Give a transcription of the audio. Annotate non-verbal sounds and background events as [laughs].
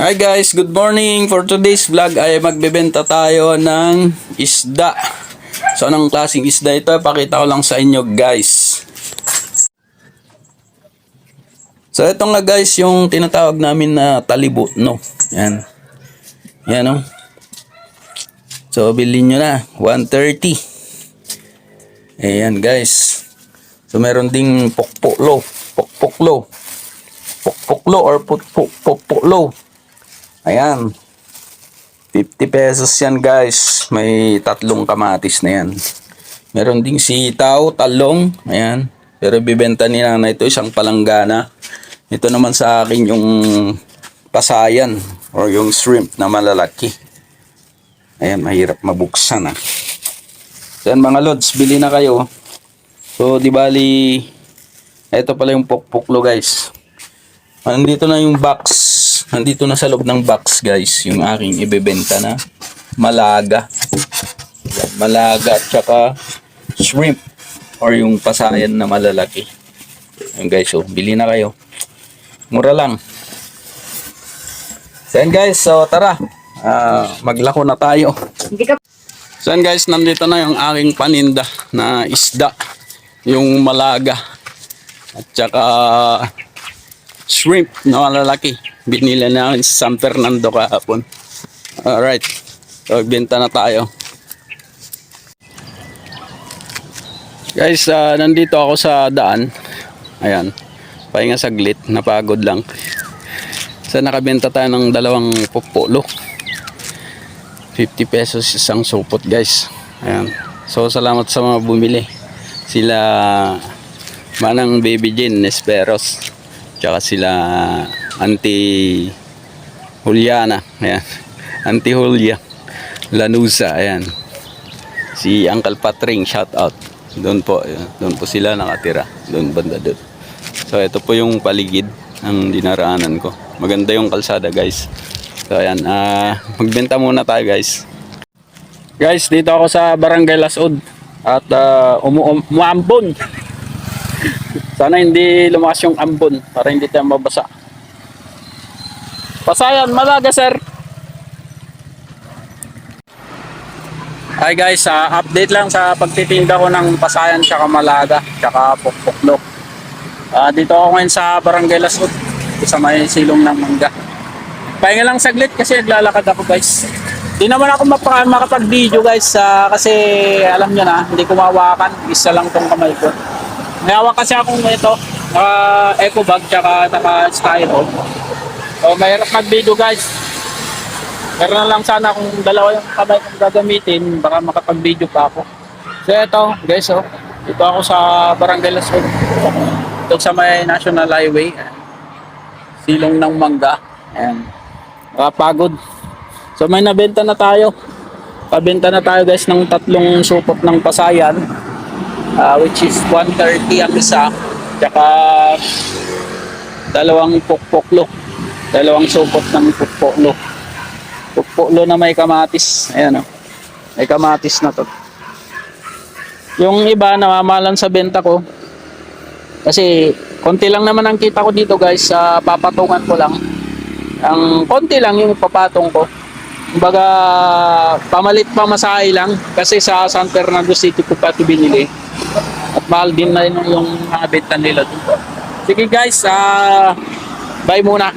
Hi guys, good morning. For today's vlog ay magbebenta tayo ng isda. So anong klaseng isda ito? Pakita ko lang sa inyo guys. So ito nga guys yung tinatawag namin na talibot no. Yan. Yan no. So bilhin nyo na. 130. Ayan guys. So meron ding pokpoklo. Pokpoklo. Pokpoklo or pokpoklo. Ayan. 50 pesos yan guys. May tatlong kamatis na yan. Meron ding sitaw, talong. Ayan. Pero bibenta ni nanay ito isang palanggana. Ito naman sa akin yung pasayan or yung shrimp na malalaki. Ayan, mahirap mabuksan ah. So yan mga lods, bili na kayo. So di bali, ito pala yung pokpoklo guys. Nandito na yung box. Nandito na sa loob ng box, guys, yung aking ibebenta na malaga. Yan, Malaga at saka shrimp or yung pasayan na malalaki. Yan guys, so bili na kayo. Mura lang. So yan guys, so tara. Ah, maglako na tayo. So yan guys, nandito na yung aking paninda na isda. Yung malaga. At saka shrimp na malalaki. Binila namin sa San Fernando kahapon. Alright. So, benta na tayo. Guys, ah, nandito ako sa daan. Ayan. Pahinga saglit. Napagod lang. So, nakabenta tayo ng dalawang pupolo. 50 pesos isang supot, guys. Ayan. So, salamat sa mga bumili. Sila Manang Baby Jane Nesperos. Tsaka sila Auntie Juliana. Ayan. [laughs] Auntie Julia Lanusa. Ayan. Si Uncle Patring, shout out. Doon po, doon po sila nakatira. Doon banda doon. So ito po yung paligid ang dinaraanan ko. Maganda yung kalsada guys. So ayan, ah magbenta muna tayo guys. Guys, dito ako sa Barangay Lasod at uh, umu umuambon. Sana hindi lumakas yung ambon para hindi tayo mabasa. Pasayan, malaga sir. Hi guys, ah, update lang sa pagtitinda ko ng pasayan tsaka malaga tsaka pokpoklo. Ah, dito ako ngayon sa Barangay Lasod sa may silong ng mangga. Pahinga lang saglit kasi naglalakad ako guys. Di naman ako mapa- makapag-video guys ah, kasi alam nyo na, hindi ko mawakan. Isa lang tong kamay ko. May hawak kasi akong ito, naka eco bag tsaka naka styro. So mahirap mag-video guys. Pero lang sana kung dalawa yung kamay kong gagamitin, baka makapag-video pa ako. So ito guys, oh, dito ako sa Barangay Lasod. Ito sa may National Highway. Silong ng Mangga. Ayan. Nakapagod. So may nabenta na tayo. Pabenta na tayo guys ng tatlong supot ng pasayan. Ah, which is 130 ang isa. Tsaka dalawang pukpoklo. Dalawang supot ng pukpoklo. Pukpoklo na may kamatis. Ayan o. May kamatis na to. Yung iba namamalan sa benta ko. Kasi konti lang naman ang kita ko dito guys. sa papatungan ko lang. Ang konti lang yung papatong ko. Kumbaga, pamalit pamasahe lang. Kasi sa San Fernando City ko pa ito binili. Mahal din na yun yung benta nila dito. Sige guys, ah bye muna.